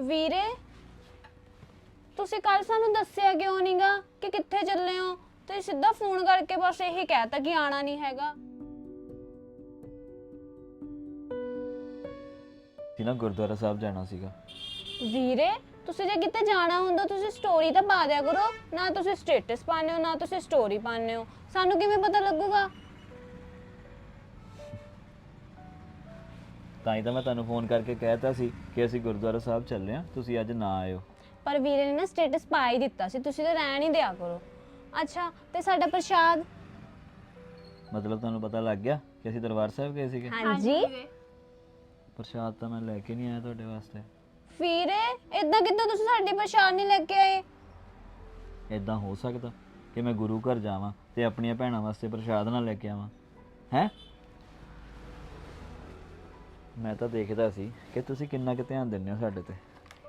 ਵੀਰੇ ਤੁਸੀਂ ਕੱਲ ਸਾਨੂੰ ਦੱਸਿਆ ਕਿਉਂ ਨਹੀਂਗਾ ਕਿ ਕਿੱਥੇ ਚੱਲੇ ਹੋ? ਤੁਸੀਂ ਸਿੱਧਾ ਫੋਨ ਕਰਕੇ ਬਸ ਇਹੀ ਕਹਿਤਾ ਕਿ ਆਣਾ ਨਹੀਂ ਹੈਗਾ। ਸੀ ਨਾ ਗੁਰਦੁਆਰਾ ਸਾਹਿਬ ਜਾਣਾ ਸੀਗਾ। ਵੀਰੇ ਤੁਸੀਂ ਜੇ ਕਿਤੇ ਜਾਣਾ ਹੁੰਦਾ ਤੁਸੀਂ ਸਟੋਰੀ ਤਾਂ ਪਾ ਦਿਆ ਕਰੋ। ਨਾ ਤੁਸੀਂ ਸਟੇਟਸ ਪਾਉਂਦੇ ਹੋ ਨਾ ਤੁਸੀਂ ਸਟੋਰੀ ਪਾਉਂਦੇ ਹੋ। ਸਾਨੂੰ ਕਿਵੇਂ ਪਤਾ ਲੱਗੂਗਾ? ਤਾਂ ਹੀ ਤਾਂ ਮੈਂ ਤੁਹਾਨੂੰ ਫੋਨ ਕਰਕੇ ਕਹਿਤਾ ਸੀ ਕਿ ਅਸੀਂ ਗੁਰਦੁਆਰਾ ਸਾਹਿਬ ਚੱਲੇ ਆ ਤੁਸੀਂ ਅੱਜ ਨਾ ਆਇਓ। ਪਰ ਵੀਰੇ ਨੇ ਨਾ ਸਟੇਟਸ ਪਾ ਹੀ ਦਿੱਤਾ ਸੀ ਤੁਸੀਂ ਤਾਂ ਰਹਿਣ ਹੀ ਦਿਆ ਕਰੋ। ਅੱਛਾ ਤੇ ਸਾਡਾ ਪ੍ਰਸ਼ਾਦ? ਮਤਲਬ ਤੁਹਾਨੂੰ ਪਤਾ ਲੱਗ ਗਿਆ ਕਿ ਅਸੀਂ ਦਰਬਾਰ ਸਾਹਿਬ ਗਏ ਸੀਗੇ? ਹਾਂਜੀ। ਪ੍ਰਸ਼ਾਦ ਤਾਂ ਮੈਂ ਲੈ ਕੇ ਨਹੀਂ ਆਇਆ ਤੁਹਾਡੇ ਵਾਸਤੇ। ਵੀਰੇ ਇਦਾਂ ਕਿੱਦਾਂ ਤੁਸੀਂ ਸਾਡੀ ਪ੍ਰਸ਼ਾਦ ਨਹੀਂ ਲੈ ਕੇ ਆਏ? ਇਦਾਂ ਹੋ ਸਕਦਾ ਕਿ ਮੈਂ ਗੁਰੂ ਘਰ ਜਾਵਾਂ ਤੇ ਆਪਣੀਆਂ ਭੈਣਾਂ ਵਾਸਤੇ ਪ੍ਰਸ਼ਾਦ ਨਾ ਲੈ ਕੇ ਆਵਾਂ। ਹੈ? ਮੈਂ ਤਾਂ ਦੇਖਦਾ ਸੀ ਕਿ ਤੁਸੀਂ ਕਿੰਨਾ ਕੁ ਧਿਆਨ ਦਿੰਦੇ ਹੋ ਸਾਡੇ ਤੇ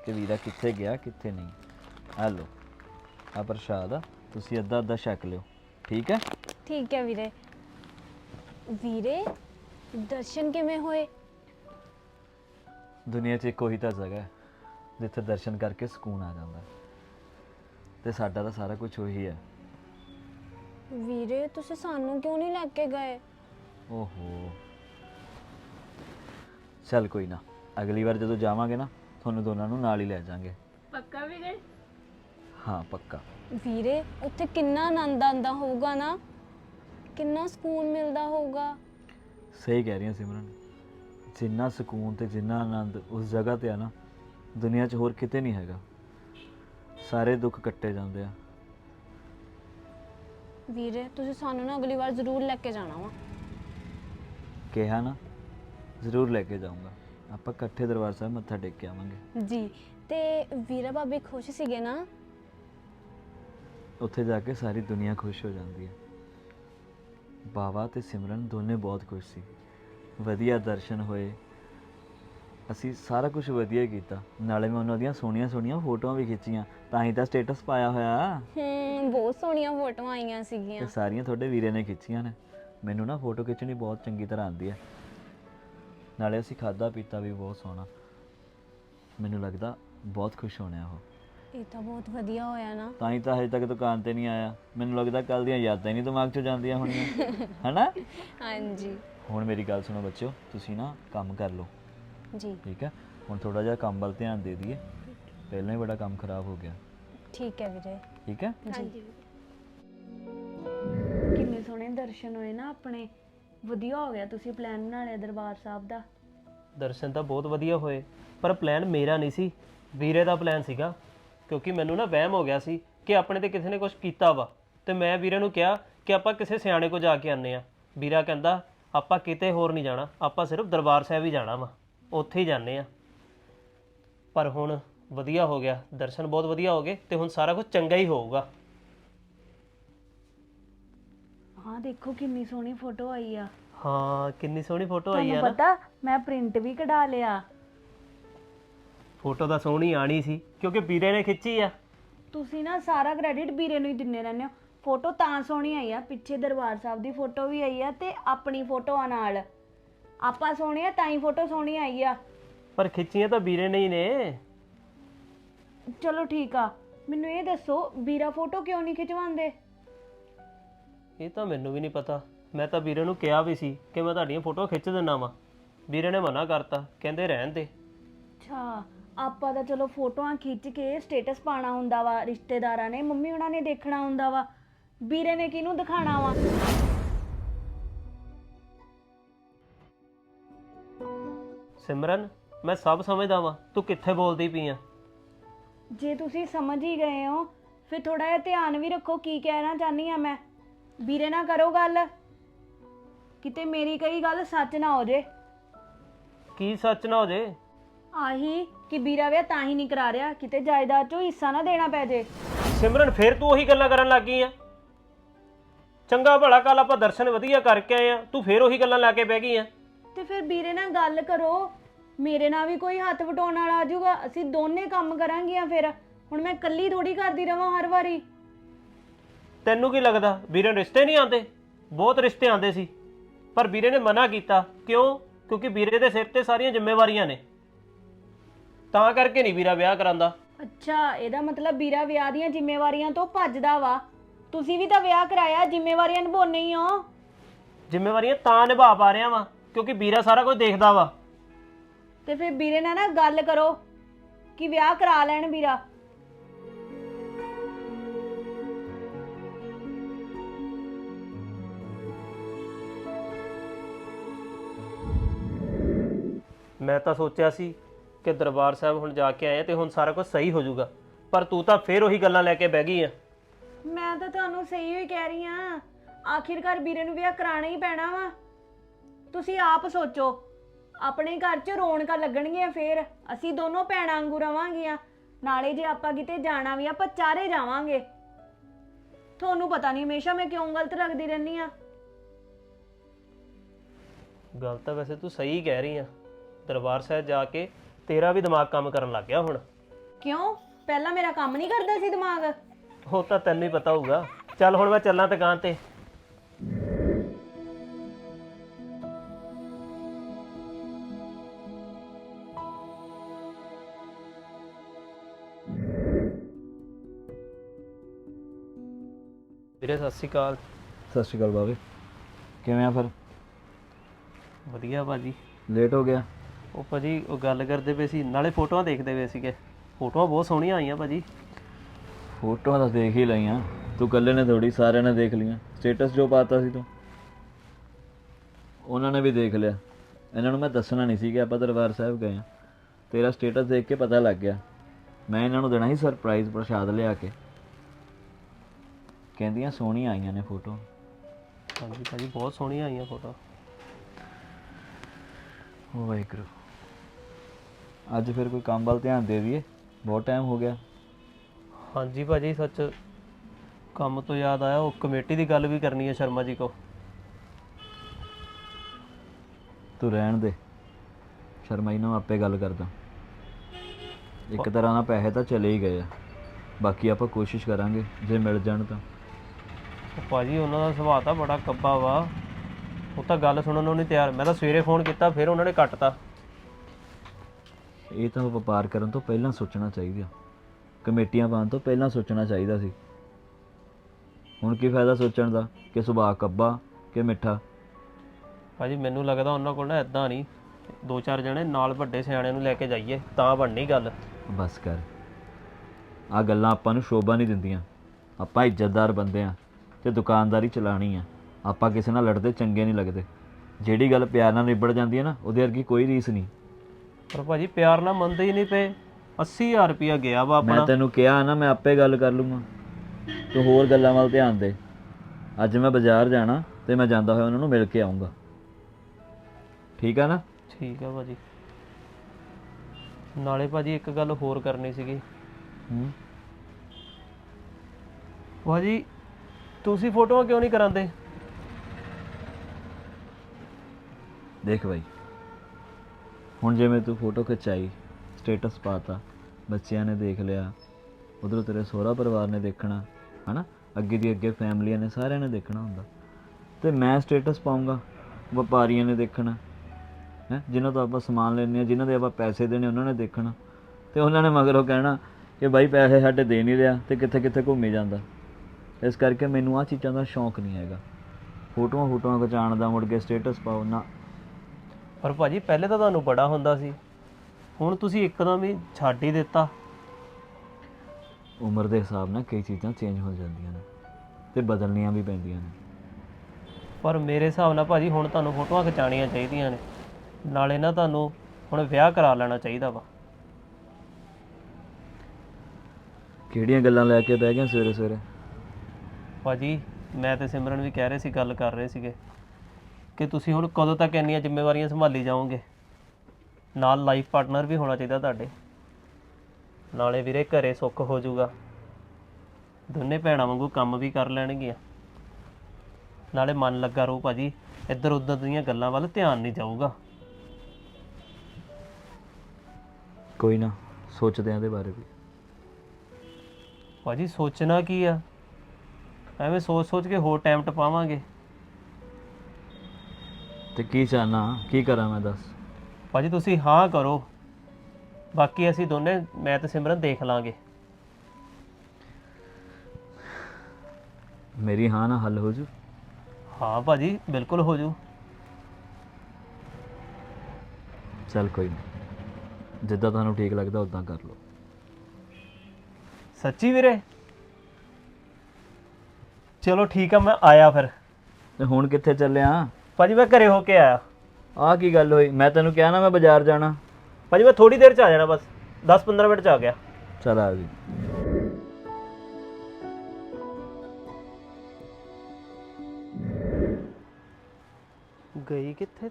ਕਿ ਵੀਰਾ ਕਿੱਥੇ ਗਿਆ ਕਿੱਥੇ ਨਹੀਂ। ਆ ਲਓ ਆ ਪ੍ਰਸ਼ਾਦ ਆ ਤੁਸੀਂ ਅੱਧਾ ਅੱਧਾ ਛਕ ਲਿਓ। ਠੀਕ ਹੈ? ਠੀਕ ਹੈ ਵੀਰੇ। ਵੀਰੇ ਦਰਸ਼ਨ ਕਿਵੇਂ ਹੋਏ? ਦੁਨੀਆ 'ਚ ਇੱਕੋ ਹੀ ਤਾਂ ਜਗ੍ਹਾ ਹੈ ਜਿੱਥੇ ਦਰਸ਼ਨ ਕਰਕੇ ਸਕੂਨ ਆ ਜਾਂਦਾ ਹੈ। ਤੇ ਸਾਡਾ ਤਾਂ ਸਾਰਾ ਕੁਝ ਉਹੀ ਹੈ। ਵੀਰੇ ਤੁਸੀਂ ਸਾਨੂੰ ਕਿਉਂ ਨਹੀਂ ਲੈ ਕੇ ਗਏ? ਓਹੋ। ਚੱਲ ਕੋਈ ਨਾ ਅਗਲੀ ਵਾਰ ਜਦੋਂ ਜਾਵਾਂਗੇ ਨਾ ਤੁਹਾਨੂੰ ਦੋਨਾਂ ਨੂੰ ਨਾਲ ਹੀ ਲੈ ਜਾਾਂਗੇ। ਪੱਕਾ ਵੀ ਗਏ? ਹਾਂ ਪੱਕਾ। ਵੀਰੇ ਉੱਥੇ ਕਿੰਨਾ ਆਨੰਦ ਆਂਦਾ ਹੋਊਗਾ ਨਾ? ਕਿੰਨਾ ਸਕੂਨ ਮਿਲਦਾ ਹੋਊਗਾ? ਸਹੀ ਕਹਿ ਰਹੀ ਹਾਂ ਸਿਮਰਨ। ਜਿੰਨਾ ਸਕੂਨ ਤੇ ਜਿੰਨਾ ਆਨੰਦ ਉਸ ਜਗ੍ਹਾ ਤੇ ਆ ਨਾ ਦੁਨੀਆ 'ਚ ਹੋਰ ਕਿਤੇ ਨਹੀਂ ਹੈਗਾ। ਸਾਰੇ ਦੁੱਖ ਕੱਟੇ ਜਾਂਦੇ ਆ। ਵੀਰੇ ਤੁਸੀਂ ਸਾਨੂੰ ਨਾ ਅਗਲੀ ਵਾਰ ਜ਼ਰੂਰ ਲੈ ਕੇ ਜਾਣਾ ਵਾ। ਕਿਹਾ ਨਾ ਜ਼ਰੂਰ ਲੈ ਕੇ ਜਾਊਂਗਾ। ਆਪਾਂ ਇਕੱਠੇ ਦਰਬਾਰ ਸਾਹਿਬ ਮੱਥਾ ਟੇਕ ਕੇ ਆਵਾਂਗੇ। ਜੀ ਤੇ ਵੀਰਾ ਭਾਬੀ ਖੁਸ਼ ਸੀਗੇ ਨਾ? ਉੱਥੇ ਜਾ ਕੇ ਸਾਰੀ ਦੁਨੀਆ ਖੁਸ਼ ਹੋ ਜਾਂਦੀ ਹੈ। ਬਾਵਾ ਤੇ ਸਿਮਰਨ ਦੋਨੇ ਬਹੁਤ ਖੁਸ਼ ਸੀ। ਵਧੀਆ ਦਰਸ਼ਨ ਹੋਏ। ਅਸੀਂ ਸਾਰਾ ਕੁਝ ਵਧੀਆ ਕੀਤਾ। ਨਾਲੇ ਮੈਂ ਉਹਨਾਂ ਦੀਆਂ ਸੋਹਣੀਆਂ ਸੋਹਣੀਆਂ ਫੋਟੋਆਂ ਵੀ ਖਿੱਚੀਆਂ। ਤਾਂ ਹੀ ਤਾਂ ਸਟੇਟਸ ਪਾਇਆ ਹੋਇਆ। ਹੂੰ ਬਹੁਤ ਸੋਹਣੀਆਂ ਫੋਟੋਆਂ ਆਈਆਂ ਤੇ ਸੀਗੀਆਂ ਸਾਰੀਆਂ ਤੁਹਾਡੇ ਵੀਰੇ ਨੇ ਖਿੱਚੀਆਂ ਨੇ। ਮੈਨੂੰ ਨਾ ਫੋਟੋ ਖਿੱਚਣੀ ਬਹੁਤ ਚੰਗੀ ਤਰ੍ਹਾਂ ਆਉਂਦੀ ਹੈ। ਨਾਲੇ ਅਸੀਂ ਖਾਦਾ ਪੀਤਾ ਵੀ ਬਹੁਤ ਸੋਹਣਾ। ਮੈਨੂੰ ਲੱਗਦਾ ਬਹੁਤ ਖੁਸ਼ ਹੋਣੇ ਆ ਉਹ। ਇਹ ਤਾਂ ਬਹੁਤ ਵਧੀਆ ਹੋਇਆ ਨਾ। ਤਾਂ ਹੀ ਤਾਂ ਹਜੇ ਤੱਕ ਦੁਕਾਨ ਤੇ ਨਹੀਂ ਆਇਆ। ਮੈਨੂੰ ਲੱਗਦਾ ਕੱਲ ਦੀਆਂ ਯਾਦਾਂ ਹੀ ਨਹੀਂ ਦਿਮਾਗ 'ਚੋਂ ਜਾਂਦੀਆਂ ਹੋਣੀਆਂ। ਹੈਨਾ? ਹਾਂਜੀ। ਹੁਣ ਮੇਰੀ ਗੱਲ ਸੁਣੋ ਬੱਚਿਓ ਤੁਸੀਂ ਨਾ ਕੰਮ ਕਰ ਲਓ। ਜੀ। ਠੀਕ ਹੈ? ਹੁਣ ਥੋੜਾ ਜਿਹਾ ਕੰਮ ਵੱਲ ਧਿਆਨ ਦੇ ਦਈਏ। ਪਹਿਲਾਂ ਹੀ ਬੜਾ ਕੰਮ ਖਰਾਬ ਹੋ ਗਿਆ। ਠੀਕ ਹੈ ਵੀਰੇ। ਠੀਕ ਹੈ? ਕਿੰਨੇ ਸੋਹਣੇ ਦਰਸ਼ਨ ਹੋਏ ਨਾ ਆਪਣੇ। ਵਧੀਆ ਹੋ ਗਿਆ ਤੁਸੀਂ ਪਲਾਨ ਬਣਾ ਲਿਆ ਦਰਬਾਰ ਸਾਹਿਬ ਦਾ? ਦਰਸ਼ਨ ਤਾਂ ਬਹੁਤ ਵਧੀਆ ਹੋਏ, ਪਰ ਪਲਾਨ ਮੇਰਾ ਨਹੀਂ ਸੀ, ਵੀਰੇ ਦਾ ਪਲਾਨ ਸੀਗਾ, ਕਿਉਂਕਿ ਮੈਨੂੰ ਨਾ ਵਹਿਮ ਹੋ ਗਿਆ ਸੀ ਕਿ ਆਪਣੇ ਤੇ ਕਿਸੇ ਨੇ ਕੁਝ ਕੀਤਾ ਵਾ। ਤੇ ਮੈਂ ਵੀਰੇ ਨੂੰ ਕਿਹਾ ਕਿ ਆਪਾਂ ਕਿਸੇ ਸਿਆਣੇ ਕੋ ਜਾ ਕੇ ਆਨੇ ਆ ਵੀਰਾ ਕਹਿੰਦਾ, ਆਪਾਂ ਕਿਤੇ ਹੋਰ ਨਹੀਂ ਜਾਣਾ, ਆਪਾਂ ਸਿਰਫ ਦਰਬਾਰ ਸਾਹਿਬ ਹੀ ਜਾਣਾ ਵਾ, ਉੱਥੇ ਹੀ ਜਾਣੇ ਆ ਪਰ ਹੁਣ ਵਧੀਆ ਹੋ ਗਿਆ, ਦਰਸ਼ਨ ਬਹੁਤ ਵਧੀਆ ਹੋ ਗਏ ਤੇ ਹੁਣ ਸਾਰਾ ਕੁਝ ਚੰਗਾ ਹੀ ਹੋਊਗਾ। ਹਾਂ ਦੇਖੋ ਕਿੰਨੀ ਸੋਹਣੀ ਫੋਟੋ ਆਈ ਆ। ਹਾਂ ਕਿੰਨੀ ਸੋਹਣੀ ਫੋਟੋ ਆਈ ਤੁਹਾਨੂੰ ਆ ਨਾ। ਪਤਾ ਮੈਂ ਪ੍ਰਿੰਟ ਵੀ ਕਢਾ ਲਿਆ। ਫੋਟੋ ਤਾਂ ਸੋਹਣੀ ਆਣੀ ਸੀ ਕਿਉਂਕਿ ਵੀਰੇ ਨੇ ਖਿੱਚੀ ਆ। ਤੁਸੀਂ ਨਾ ਸਾਰਾ ਕ੍ਰੈਡਿਟ ਵੀਰੇ ਨੂੰ ਹੀ ਦਿੰਨੇ ਰਹਿੰਦੇ ਹੋ। ਫੋਟੋ ਤਾਂ ਸੋਹਣੀ ਆਈ ਆ ਪਿੱਛੇ ਦਰਬਾਰ ਸਾਹਿਬ ਦੀ ਫੋਟੋ ਵੀ ਆਈ ਆ ਤੇ ਆਪਣੀ ਫੋਟੋ ਆ ਨਾਲ। ਆਪਾਂ ਸੋਹਣੇ ਆ ਤਾਂ ਹੀ ਫੋਟੋ ਸੋਹਣੀ ਆਈ ਆ। ਪਰ ਖਿੱਚੀਆਂ ਤਾਂ ਵੀਰੇ ਨੇ ਹੀ ਨੇ। ਚਲੋ ਠੀਕ ਆ ਮੈਨੂੰ ਇਹ ਦੱਸੋ ਵੀਰਾ ਫੋਟੋ ਕਿਉਂ ਨਹੀਂ ਖਿਚਵਾਉਂਦੇ? ਇਹ ਤਾਂ ਮੈਨੂੰ ਵੀ ਨਹੀਂ ਪਤਾ। ਮੈਂ ਤਾਂ ਵੀਰੇ ਨੂੰ ਕਿਹਾ ਵੀ ਸੀ ਕਿ ਮੈਂ ਤੁਹਾਡੀਆਂ ਫੋਟੋ ਖਿੱਚ ਦਿੰਨਾ ਵਾਂ। ਵੀਰੇ ਨੇ ਮਨਾ ਕਰਤਾ ਕਹਿੰਦੇ ਰਹਿਣ ਦੇ। ਅੱਛਾ ਆਪਾਂ ਤਾਂ ਚਲੋ ਫੋਟੋਆਂ ਖਿੱਚ ਕੇ ਸਟੇਟਸ ਪਾਣਾ ਹੁੰਦਾ ਵਾ ਰਿਸ਼ਤੇਦਾਰਾਂ ਨੇ ਮੰਮੀ ਉਹਨਾਂ ਨੇ ਦੇਖਣਾ ਹੁੰਦਾ ਵਾ। ਵੀਰੇ ਨੇ ਕਿਹਨੂੰ ਦਿਖਾਣਾ ਵਾ? ਸਿਮਰਨ ਮੈਂ ਸਭ ਸਮਝਦਾ ਵਾਂ ਤੂੰ ਕਿੱਥੇ ਬੋਲਦੀ ਪਈ ਆ? ਜੇ ਤੁਸੀਂ ਸਮਝ ਹੀ ਗਏ ਹੋ ਫਿਰ ਥੋੜਾ ਜਿਹਾ ਧਿਆਨ ਵੀ ਰੱਖੋ ਕੀ ਕਹਿਣਾ ਚਾਹਨੀ ਆ ਮੈਂ। ਵੀਰੇ ਨਾਲ ਕਰੋ ਗੱਲ। ਕਿਤੇ ਮੇਰੀ ਕਈ ਗੱਲ ਸੱਚ ਨਾ ਹੋ ਜੇ। ਕੀ ਸੱਚ ਨਾ ਹੋ ਜੇ? ਆਹੀ ਕਿ ਵੀਰਾ ਵਿਆਹ ਤਾਂ ਹੀ ਨਹੀਂ ਕਰਾ ਰਿਹਾ। ਕਿਤੇ ਜਾਇਦਾਦ ਚੋਂ ਹਿੱਸਾ ਨਾ ਦੇਣਾ ਪੈ ਜੇ। ਸਿਮਰਨ ਫੇਰ ਤੂੰ ਉਹੀ ਗੱਲਾਂ ਕਰਨ ਲੱਗ ਗਈ ਆ। ਚੰਗਾ ਭਲਾ ਕੱਲ ਆਪਾਂ ਦਰਸ਼ਨ ਵਧੀਆ ਕਰਕੇ ਆਏ ਆ। ਤੂੰ ਫੇਰ ਉਹੀ ਗੱਲਾਂ ਲਾ ਕੇ ਬਹਿ ਗਈ ਆ। ਤੇ ਫਿਰ ਵੀਰੇ ਨਾਲ ਗੱਲ ਕਰੋ। ਮੇਰੇ ਨਾਲ ਵੀ ਕੋਈ ਹੱਥ ਵਟਾਉਣ ਵਾਲਾ ਆ ਜਾਊਗਾ। ਅਸੀਂ ਦੋਨੇ ਕੰਮ ਕਰਾਂਗੀਆਂ ਫਿਰ। ਹੁਣ ਮੈਂ ਇਕੱਲੀ ਥੋੜੀ ਕਰਦੀ ਰਵਾਂ ਹਰ ਵਾਰੀ। ਤੈਨੂੰ ਕੀ ਲੱਗਦਾ? ਵੀਰੇ ਨੂੰ ਰਿਸ਼ਤੇ ਨਹੀਂ ਆਉਂਦੇ? ਬਹੁਤ ਰਿਸ਼ਤੇ ਆਉਂਦੇ ਸੀ। ਪਰ ਵੀਰੇ ਨੇ ਮਨਾ ਕੀਤਾ। ਕਿਉਂ? ਕਿਉਂਕਿ ਵੀਰੇ ਦੇ ਸਿਰ ਤੇ ਸਾਰੀਆਂ ਜ਼ਿੰਮੇਵਾਰੀਆਂ ਨੇ। ਤਾਂ ਕਰਕੇ ਨਹੀਂ ਵੀਰਾ ਵਿਆਹ ਕਰਾਂਦਾ। ਅੱਛਾ ਇਹਦਾ ਮਤਲਬ ਵੀਰਾ ਵਿਆਹ ਦੀਆਂ ਜ਼ਿੰਮੇਵਾਰੀਆਂ ਤੋਂ ਭੱਜਦਾ ਵਾ। ਤੁਸੀਂ ਵੀ ਤਾਂ ਵਿਆਹ ਕਰਾਇਆ ਜ਼ਿੰਮੇਵਾਰੀਆਂ ਨਿਭਾਉਣੇ ਹੀ ਹੋ। ਜ਼ਿੰਮੇਵਾਰੀਆਂ ਤਾਂ ਨਿਭਾ ਪਾ ਰਿਹਾ ਵਾਂ ਕਿਉਂਕਿ ਵੀਰਾ ਸਾਰਾ ਕੁਝ ਦੇਖਦਾ ਵਾ। ਤੇ ਫਿਰ ਵੀਰੇ ਨਾਲ ਨਾ ਗੱਲ ਕਰੋ ਕਿ ਵਿਆਹ ਕਰਾ ਲੈਣ ਵੀਰਾ। ਮੈਂ ਤਾਂ ਸੋਚਿਆ ਸੀ ਕਿ ਦਰਬਾਰ ਸਾਹਿਬ ਹੁਣ ਜਾ ਕੇ ਆਏ ਆ ਤੇ ਹੁਣ ਸਾਰਾ ਕੁਝ ਸਹੀ ਹੋ ਜਾਊਗਾ। ਪਰ ਤੂੰ ਤਾਂ ਫੇਰ ਉਹੀ ਗੱਲਾਂ ਲੈ ਕੇ ਬਹਿ ਗਈ ਆ। ਮੈਂ ਤਾਂ ਤੁਹਾਨੂੰ ਸਹੀ ਹੀ ਕਹਿ ਰਹੀ ਆ ਆਖਿਰਕਾਰ ਵੀਰੇ ਨੂੰ ਵਿਆਹ ਕਰਾਣਾ ਹੀ ਪੈਣਾ ਵਾ। ਤੁਸੀਂ ਆਪ ਸੋਚੋ ਆਪਣੇ ਘਰ 'ਚ ਰੌਣਕਾਂ ਲੱਗਣਗੀਆਂ ਫੇਰ। ਅਸੀਂ ਦੋਨੋਂ ਭੈਣਾਂ ਵਾਂਗੂ ਰਵਾਂਗੀਆਂ। ਨਾਲੇ ਜੇ ਆਪਾਂ ਕਿਤੇ ਜਾਣਾ ਵੀ ਆਪਾਂ ਚਾਰੇ ਜਾਵਾਂਗੇ। ਤੁਹਾਨੂੰ ਪਤਾ ਨਹੀਂ ਹਮੇਸ਼ਾ ਮੈਂ ਕਿਉਂ ਗਲਤ ਲੱਗਦੀ ਰਹਿੰਦੀ ਆ ਗੱਲ ਤਾਂ ਵੈਸੇ ਤੂੰ ਸਹੀ ਕਹਿ ਰਹੀ ਆ। ਦਰਬਾਰ ਸਾਹਿਬ ਜਾ ਕੇ ਤੇਰਾ ਵੀ ਦਿਮਾਗ ਕੰਮ ਕਰਨ ਲੱਗ ਗਿਆ ਹੁਣ। ਕਿਉਂ? ਪਹਿਲਾਂ ਮੇਰਾ ਕੰਮ ਨਹੀਂ ਕਰਦਾ ਸੀ ਦਿਮਾਗ। ਉਹ ਤਾਂ ਤੈਨੂੰ ਹੀ ਪਤਾ ਹੋਊਗਾ। ਚੱਲ ਹੁਣ ਮੈਂ ਚੱਲਾਂ ਦੁਕਾਨ ਤੇ। ਵੀਰੇ ਸਤਿ ਸ਼੍ਰੀ ਅਕਾਲ। ਸਤਿ ਸ਼੍ਰੀ ਅਕਾਲ ਬਾਵੇ ਕਿਵੇਂ ਆ ਫਿਰ? ਵਧੀਆ ਭਾਜੀ। ਲੇਟ ਹੋ ਗਿਆ। ਉਹ ਭਾਜੀ ਉਹ ਗੱਲ ਕਰਦੇ ਪਏ ਸੀ ਨਾਲੇ ਫੋਟੋਆਂ ਦੇਖਦੇ ਪਏ ਸੀਗੇ। ਫੋਟੋਆਂ ਬਹੁਤ ਸੋਹਣੀਆਂ ਆਈਆਂ ਭਾਜੀ। ਫੋਟੋਆਂ ਤਾਂ ਦੇਖ ਹੀ ਲਈਆਂ। ਤੂੰ ਇਕੱਲੇ ਨੇ ਥੋੜੀ ਸਾਰਿਆਂ ਨੇ ਦੇਖ ਲਈਆਂ। ਸਟੇਟਸ ਜੋ ਪਾਤਾ ਸੀ ਤੂੰ। ਉਹਨਾਂ ਨੇ ਵੀ ਦੇਖ ਲਿਆ। ਇਹਨਾਂ ਨੂੰ ਮੈਂ ਦੱਸਣਾ ਨਹੀਂ ਸੀ ਕਿ ਆਪਾਂ ਦਰਬਾਰ ਸਾਹਿਬ ਗਏ ਆ ਤੇਰਾ ਸਟੇਟਸ ਦੇਖ ਕੇ ਪਤਾ ਲੱਗ ਗਿਆ। ਮੈਂ ਇਹਨਾਂ ਨੂੰ ਦੇਣਾ ਸੀ ਸਰਪ੍ਰਾਈਜ਼ ਪ੍ਰਸ਼ਾਦ ਲਿਆ ਕੇ। ਕਹਿੰਦੀਆਂ ਸੋਹਣੀਆਂ ਆਈਆਂ ਨੇ ਫੋਟੋ। ਹਾਂਜੀ ਭਾਜੀ ਬਹੁਤ ਸੋਹਣੀਆਂ ਆਈਆਂ ਫੋਟੋ। ਵਾਹਿਗੁਰੂ। ਅੱਜ ਫਿਰ ਕੋਈ ਕੰਮ ਵੱਲ ਧਿਆਨ ਦੇ ਦਈਏ? ਬਹੁਤ ਟਾਈਮ ਹੋ ਗਿਆ। ਹਾਂਜੀ ਭਾਜੀ ਸੱਚ ਕੰਮ ਤੋਂ ਯਾਦ ਆਇਆ ਉਹ ਕਮੇਟੀ ਦੀ ਗੱਲ ਵੀ ਕਰਨੀ ਹੈ ਸ਼ਰਮਾ ਜੀ ਕੋ। ਤੂੰ ਰਹਿਣ ਦੇ। ਸ਼ਰਮਾ ਜੀ ਨਾਲ ਆਪੇ ਗੱਲ ਕਰਦਾ। ਇੱਕ ਤਰ੍ਹਾਂ ਨਾਲ ਪੈਸੇ ਤਾਂ ਚਲੇ ਹੀ ਗਏ ਆ। ਬਾਕੀ ਆਪਾਂ ਕੋਸ਼ਿਸ਼ ਕਰਾਂਗੇ ਜੇ ਮਿਲ ਜਾਣ ਤਾਂ। ਉਹ ਭਾਜੀ ਉਹਨਾਂ ਦਾ ਸੁਭਾਅ ਤਾਂ ਬੜਾ ਕੱਬਾ ਵਾ। ਉਹ ਤਾਂ ਗੱਲ ਸੁਣਨ ਨੂੰ ਨਹੀਂ ਤਿਆਰ। ਮੈਂ ਤਾਂ ਸਵੇਰੇ ਫੋਨ ਕੀਤਾ ਫਿਰ ਉਹਨਾਂ ਨੇ ਕੱਟਤਾ। ਇਹ ਤਾਂ ਵਪਾਰ ਕਰਨ ਤੋਂ ਪਹਿਲਾਂ ਸੋਚਣਾ ਚਾਹੀਦਾ। ਕਮੇਟੀਆਂ ਪਾਉਣ ਤੋਂ ਪਹਿਲਾਂ ਸੋਚਣਾ ਚਾਹੀਦਾ ਸੀ। ਹੁਣ ਕੀ ਫਾਇਦਾ ਸੋਚਣ ਦਾ? ਕਿ ਸੁਭਾਅ ਕੱਬਾ ਕਿ ਮਿੱਠਾ? ਭਾਜੀ ਮੈਨੂੰ ਲੱਗਦਾ ਉਹਨਾਂ ਕੋਲ ਨਾ ਇਦਾਂ ਨਹੀਂ। ਦੋ ਚਾਰ ਜਣੇ ਨਾਲ ਵੱਡੇ ਸਿਆਣਿਆਂ ਨੂੰ ਲੈ ਕੇ ਜਾਈਏ ਤਾਂ ਬਣਨੀ ਗੱਲ। ਬਸ ਕਰ। ਆ ਗੱਲਾਂ ਆਪਾਂ ਨੂੰ ਸ਼ੋਭਾ ਨਹੀਂ ਦਿੰਦੀਆਂ। ਆਪਾਂ ਇੱਜ਼ਤਦਾਰ ਬੰਦੇ ਆ ਤੇ ਦੁਕਾਨਦਾਰੀ ਚਲਾਣੀ ਆ। ਆਪਾਂ ਕਿਸੇ ਨਾਲ ਲੜਦੇ ਚੰਗੇ ਨਹੀਂ ਲੱਗਦੇ। ਜਿਹੜੀ ਗੱਲ ਪਿਆਰ ਨਾਲ ਨਿਬੜ ਜਾਂਦੀ ਹੈ ਨਾ ਉਹਦੇ ਵਰਗੀ ਕੋਈ ਰੀਸ ਨਹੀਂ। ਪਰ ਭਾਜੀ ਪਿਆਰ ਨਾਲ ਮੰਨਦੇ ਹੀ ਨਹੀਂ ਪਏ। 80000 ਰੁਪਇਆ ਗਿਆ ਵਾ ਮੈਂ ਆਪਣਾ ਤੈਨੂੰ ਕਿਹਾ ਨਾ ਮੈਂ ਆਪੇ ਗੱਲ ਕਰ ਲੂੰਗਾ। ਤੂੰ ਹੋਰ ਗੱਲਾਂ ਵੱਲ ਧਿਆਨ ਦੇ। ਅੱਜ ਮੈਂ ਬਾਜ਼ਾਰ ਜਾਣਾ ਤੇ ਮੈਂ ਜਾਂਦਾ ਹੋਇਆ ਉਹਨਾਂ ਨੂੰ ਮਿਲ ਕੇ ਆਉਂਗਾ ਠੀਕ ਆ ਨਾ? ਠੀਕ ਆ ਭਾਜੀ। ਨਾਲੇ ਭਾਜੀ ਇੱਕ ਗੱਲ ਹੋਰ ਕਰਨੀ ਸੀਗੀ। ਹੂੰ? ਭਾਜੀ ਤੁਸੀਂ ਫੋਟੋਆਂ ਕਿਉਂ ਨਹੀਂ ਕਰਾਉਂਦੇ? ਦੇਖ ਬਾਈ। ਹੁਣ ਜਿਵੇਂ ਤੂੰ ਫੋਟੋ ਖਿਚਾਈ ਸਟੇਟਸ ਪਾਤਾ, ਬੱਚਿਆਂ ਨੇ ਦੇਖ ਲਿਆ, ਉਧਰੋਂ ਤੇਰੇ ਸਹੁਰਾ ਪਰਿਵਾਰ ਨੇ ਦੇਖਣਾ, ਹਨਾ? ਅੱਗੇ ਦੀ ਅੱਗੇ ਫੈਮਲੀਆਂ ਨੇ ਸਾਰਿਆਂ ਨੇ ਦੇਖਣਾ ਹੁੰਦਾ। ਤੇ ਮੈਂ ਸਟੇਟਸ ਪਾਉਂਗਾ ਵਪਾਰੀਆਂ ਨੇ ਦੇਖਣਾ, ਹੈ? ਜਿਨ੍ਹਾਂ ਤੋਂ ਆਪਾਂ ਸਮਾਨ ਲੈਣੇ ਆ ਜਿਨ੍ਹਾਂ ਦੇ ਆਪਾਂ ਪੈਸੇ ਦੇਣੇ, ਉਹਨਾਂ ਨੇ ਦੇਖਣਾ। ਤੇ ਉਹਨਾਂ ਨੇ ਮਗਰੋਂ ਕਹਿਣਾ ਕਿ ਬਾਈ ਪੈਸੇ ਸਾਡੇ ਦੇ ਨਹੀਂ ਰਿਹਾ ਤੇ ਕਿੱਥੇ ਕਿੱਥੇ ਘੁੰਮੀ ਜਾਂਦਾ। ਇਸ ਕਰਕੇ ਮੈਨੂੰ ਆ ਚੀਜ਼ਾਂ ਦਾ ਸ਼ੌਂਕ ਨਹੀਂ ਹੈਗਾ। ਫੋਟੋਆਂ ਫੋਟੋਆਂ ਖਿਚਾਉਣ ਦਾ ਮੁੜ ਕੇ ਸਟੇਟਸ ਪਾਓ, ਨਾ ਪਰ ਭਾਜੀ ਪਹਿਲੇ ਤਾਂ ਤੁਹਾਨੂੰ ਬੜਾ ਹੁੰਦਾ ਸੀ। ਹੁਣ ਤੁਸੀਂ ਇੱਕਦਮ ਹੀ ਛੱਡ ਹੀ ਦਿੱਤਾ। ਉਮਰ ਦੇ ਹਿਸਾਬ ਨਾਲ ਕਈ ਚੀਜ਼ਾਂ ਚੇਂਜ ਹੋ ਜਾਂਦੀਆਂ ਨੇ ਤੇ ਬਦਲਣੀਆਂ ਵੀ ਪੈਂਦੀਆਂ ਨੇ। ਪਰ ਮੇਰੇ ਹਿਸਾਬ ਨਾਲ ਭਾਜੀ ਹੁਣ ਤੁਹਾਨੂੰ ਫੋਟੋਆਂ ਖਿਚਾਉਣੀਆਂ ਚਾਹੀਦੀਆਂ ਨੇ। ਨਾਲੇ ਨਾ ਤੁਹਾਨੂੰ ਹੁਣ ਵਿਆਹ ਕਰਾ ਲੈਣਾ ਚਾਹੀਦਾ ਵਾ। ਕਿਹੜੀਆਂ ਗੱਲਾਂ ਲੈ ਕੇ ਬਹਿ ਗਿਆ ਸਵੇਰੇ ਸਵੇਰੇ ਭਾਜੀ ਮੈਂ ਤੇ ਸਿਮਰਨ ਵੀ ਕਹਿ ਰਹੇ ਸੀ ਗੱਲ ਕਰ ਰਹੇ ਸੀਗੇ। ਕਿ ਤੁਸੀਂ ਹੁਣ ਕਦੋਂ ਤੱਕ ਇੰਨੀਆਂ ਜ਼ਿੰਮੇਵਾਰੀਆਂ ਸੰਭਾਲੀ ਜਾਓਗੇ? ਨਾਲ ਲਾਈਫ ਪਾਰਟਨਰ ਵੀ ਹੋਣਾ ਚਾਹੀਦਾ ਤੁਹਾਡੇ। ਨਾਲੇ ਵੀਰੇ ਘਰੇ ਸੁੱਖ ਹੋ ਜਾਊਗਾ। ਦੋਨੇ ਭੈਣਾਂ ਵਾਂਗੂ ਕੰਮ ਵੀ ਕਰ ਲੈਣਗੀਆਂ। ਨਾਲੇ ਮਨ ਲੱਗਾ ਰਹੂ ਭਾਜੀ ਇੱਧਰ ਉੱਧਰ ਦੀਆਂ ਗੱਲਾਂ ਵੱਲ ਧਿਆਨ ਨਹੀਂ ਜਾਊਗਾ। ਕੋਈ ਨਾ ਸੋਚਦੇ ਆਂ ਦੇ ਬਾਰੇ ਵੀ। ਭਾਜੀ ਸੋਚਣਾ ਕੀ ਆ? ਐਵੇਂ ਸੋਚ ਸੋਚ ਕੇ ਹੋਰ ਟਾਈਮ ਟਪਾਵਾਂਗੇ। ਤੇ ਕੀ ਚਾਹਨਾ? ਕੀ ਕਰਾਂ ਮੈਂ ਦੱਸ? ਭਾਜੀ ਤੁਸੀਂ ਹਾਂ ਕਰੋ। ਬਾਕੀ ਅਸੀਂ ਦੋਨੇ ਮੈਂ ਤੇ ਸਿਮਰਨ ਦੇਖ ਲਾਂਗੇ। ਮੇਰੀ ਹਾਂ ਨਾ ਹੱਲ ਹੋ ਜੂ ਹਾਂ ਭਾਜੀ ਬਿਲਕੁਲ ਹੋ ਜੂ ਚੱਲ ਕੋਈ ਨਹੀਂ ਜਿੱਦਾਂ ਤੁਹਾਨੂੰ ਠੀਕ ਲੱਗਦਾ ਉਦਾਂ ਕਰ ਲਓ। ਸੱਚੀ ਵੀਰੇ? ਚਲੋ ਠੀਕ ਆ ਮੈਂ ਆਇਆ ਫਿਰ। ਤੇ ਹੁਣ ਕਿੱਥੇ ਚੱਲਿਆ? ਭਾਜੀ ਮੈਂ ਘਰੇ ਹੋ ਕੇ ਆਇਆ। ਆਹ ਕੀ ਗੱਲ ਹੋਈ? ਮੈਂ ਤੈਨੂੰ ਕਿਹਾ ਨਾ ਮੈਂ ਬਾਜ਼ਾਰ ਜਾਣਾ। ਭਾਜੀ ਮੈਂ ਥੋੜੀ ਦੇਰ ਚ ਆ ਜਾਣਾ ਬਸ। 10-15 ਮਿੰਟ ਚ ਆ ਗਿਆ। ਚੱਲ ਆ ਜੀ ਗਈ ਕਿੱਥੇ?